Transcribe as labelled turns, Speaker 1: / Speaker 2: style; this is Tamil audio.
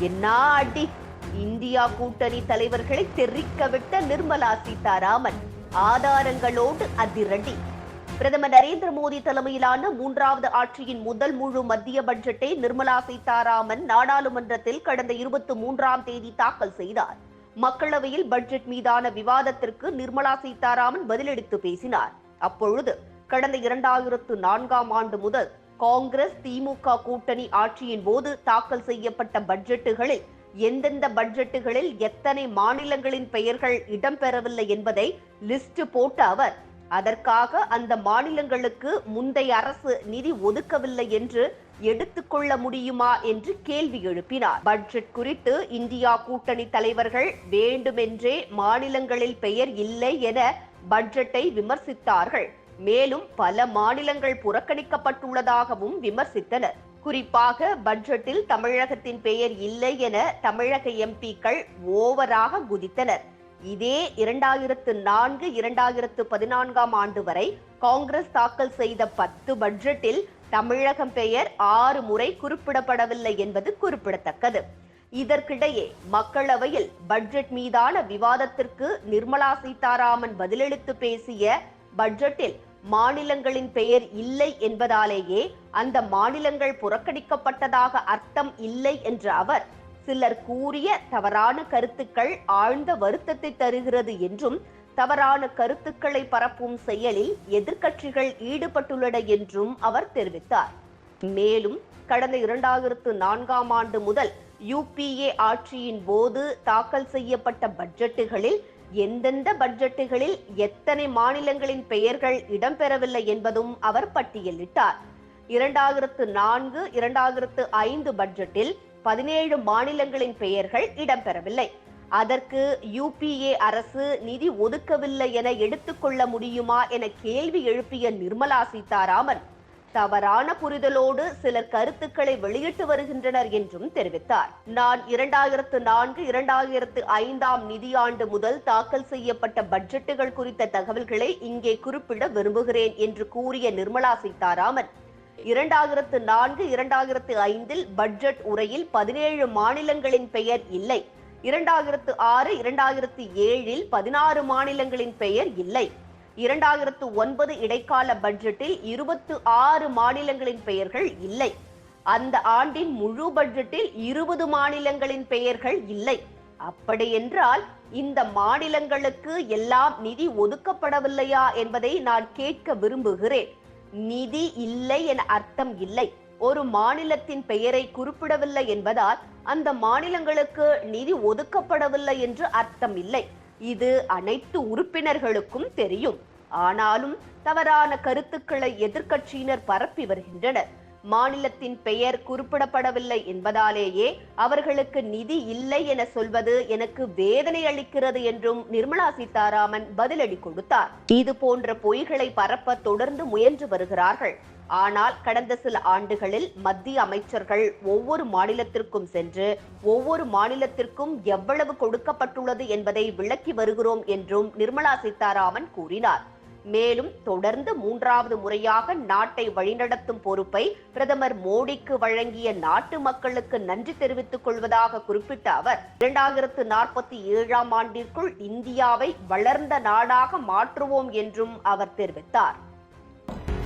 Speaker 1: என்ன அடி இந்தியா கூட்டணி தலைவர்களை தெரிக்க விட்ட நிர்மலா சீதாராமன்? ஆதாரங்களோடு அதிரடி. பிரதமர் நரேந்திர மோடி தலைமையிலான மூன்றாவது ஆட்சியின் முதல் முழு மத்திய பட்ஜெட்டை நிர்மலா சீதாராமன் நாடாளுமன்றத்தில் கடந்த இருபத்தி மூன்றாம் தேதி தாக்கல் செய்தார். மக்களவையில் பட்ஜெட் மீதான விவாதத்திற்கு நிர்மலா சீதாராமன் பதிலளித்து பேசினார். அப்பொழுது கடந்த இரண்டாயிரத்து நான்காம் ஆண்டு முதல் காங்கிரஸ் திமுக கூட்டணி ஆட்சியின் போது தாக்கல் செய்யப்பட்ட பட்ஜெட்டுகளில் எந்தெந்த பட்ஜெட்டுகளில் எத்தனை மாநிலங்களின் பெயர்கள் இடம்பெறவில்லை என்பதை லிஸ்ட் போட்ட அவர் அதற்காக அந்த மாநிலங்களுக்கு முந்தைய அரசு நிதி ஒதுக்கவில்லை என்று எடுத்துக்கொள்ள முடியுமா என்று கேள்வி எழுப்பினார். பட்ஜெட் குறித்து இந்தியா கூட்டணி தலைவர்கள் வேண்டுமென்றே மாநிலங்களில் பெயர் இல்லை என பட்ஜெட்டை விமர்சித்தார்கள். மேலும் பல மாநிலங்கள் புறக்கணிக்கப்பட்டுள்ளதாகவும் விமர்சித்தனர். குறிப்பாக பட்ஜெட்டில் தமிழகத்தின் பெயர் இல்லை என தமிழக எம்பிக்கள் ஓவராக குதித்தனர். இதே இரண்டாயிரத்து நான்கு இரண்டாயிரத்து பதினான்காம் ஆண்டு வரை காங்கிரஸ் தாக்கல் செய்த பத்து பட்ஜெட்டில் தமிழகம் பெயர் ஆறு முறை குறிப்பிடப்படவில்லை என்பது குறிப்பிடத்தக்கது. இதற்கிடையே மக்களவையில் பட்ஜெட் மீதான விவாதத்திற்கு நிர்மலா சீதாராமன் பதிலளித்து பேசிய பட்ஜெட்டில் மாநிலங்களின் பெயர் இல்லை என்பதாலேயே அந்த மாநிலங்கள் புறக்கணிக்கப்பட்டதாக அர்த்தம் இல்லை என்ற அவர் சிலர் கூறிய தவறான கருத்துக்கள் ஆழ்ந்த வருத்தத்தை தருகிறது என்றும் தவறான கருத்துக்களை பரப்பும் செயலில் எதிர்க்கட்சிகள் ஈடுபட்டுள்ளன என்றும் அவர் தெரிவித்தார். மேலும் கடந்த இரண்டாயிரத்து நான்காம் ஆண்டு முதல் யூபிஏ ஆட்சியின் போது தாக்கல் செய்யப்பட்ட பட்ஜெட்டுகளில் எந்தெந்த பட்ஜெட்டுகளில் எத்தனை மாநிலங்களின் பெயர்கள் இடம்பெறவில்லை என்பதும் அவர் பட்டியலிட்டார். இரண்டாயிரத்து நான்கு இரண்டாயிரத்து ஐந்து பட்ஜெட்டில் பதினேழு மாநிலங்களின் பெயர்கள் இடம்பெறவில்லை. அதற்கு யூபிஏ அரசு நிதி ஒதுக்கவில்லை என எடுத்துக்கொள்ள முடியுமா என கேள்வி எழுப்பிய நிர்மலா சீதாராமன் தவறான புரிதலோடு சிலர் கருத்துக்களை வெளியிட்டு வருகின்றனர் என்றும் தெரிவித்தார். நான் இரண்டாயிரத்து நான்கு இரண்டாயிரத்து ஐந்தாம் நிதியாண்டு முதல் தாக்கல் செய்யப்பட்ட பட்ஜெட்டுகள் குறித்த தகவல்களை இங்கே குறிப்பிட விரும்புகிறேன் என்று கூறிய நிர்மலா சீதாராமன் இரண்டாயிரத்து நான்கு இரண்டாயிரத்து ஐந்தில் பட்ஜெட் உரையில் பதினேழு மாநிலங்களின் பெயர் இல்லை. இரண்டாயிரத்து ஆறு இரண்டாயிரத்து ஏழில் பதினாறு மாநிலங்களின் பெயர் இல்லை. இரண்டாயிரத்து ஒன்பது இடைக்கால பட்ஜெட்டில் இருபத்து ஆறு மாநிலங்களின் பெயர்கள் இல்லை. அந்த ஆண்டின் முழு பட்ஜெட்டில் இருபது மாநிலங்களின் பெயர்கள் இல்லை. அப்படியென்றால் இந்த மாநிலங்களுக்கு எல்லாம் நிதி ஒதுக்கப்படவில்லையா என்பதை நான் கேட்க விரும்புகிறேன். நிதி இல்லை என அர்த்தம் இல்லை. ஒரு மாநிலத்தின் பெயரை குறிப்பிடவில்லை என்பதால் அந்த மாநிலங்களுக்கு நிதி ஒதுக்கப்படவில்லை என்று அர்த்தம் இல்லை. இது அனைத்து உறுப்பினர்களுக்கும் தெரியும். ஆனாலும் தவறான கருத்துக்களை எதிர்க்கட்சியினர் பரப்பி வருகின்றனர். மாநிலத்தின் பெயர் குறிப்பிடப்படவில்லை என்பதாலேயே அவர்களுக்கு நிதி இல்லை என சொல்வது எனக்கு வேதனை அளிக்கிறது என்றும் நிர்மலா சீதாராமன் பதிலடி கொடுத்தார். இது போன்ற பொய்களை பரப்ப தொடர்ந்து முயன்று வருகிறார்கள். ஆனால் கடந்த சில ஆண்டுகளில் மத்திய அமைச்சர்கள் ஒவ்வொரு மாநிலத்திற்கும் சென்று ஒவ்வொரு மாநிலத்திற்கும் எவ்வளவு கொடுக்கப்பட்டுள்ளது என்பதை விளக்கி வருகிறோம் என்றும் நிர்மலா சீதாராமன் கூறினார். மேலும் தொடர்ந்து மூன்றாவது முறையாக நாட்டை வழிநடத்தும் பொறுப்பை பிரதமர் மோடிக்கு வழங்கிய நாட்டு மக்களுக்கு நன்றி தெரிவித்துக் கொள்வதாக குறிப்பிட்ட அவர் இரண்டாயிரத்து நாற்பத்தி ஏழாம் ஆண்டிற்குள் இந்தியாவை வளர்ந்த நாடாக மாற்றுவோம் என்றும் அவர் தெரிவித்தார்.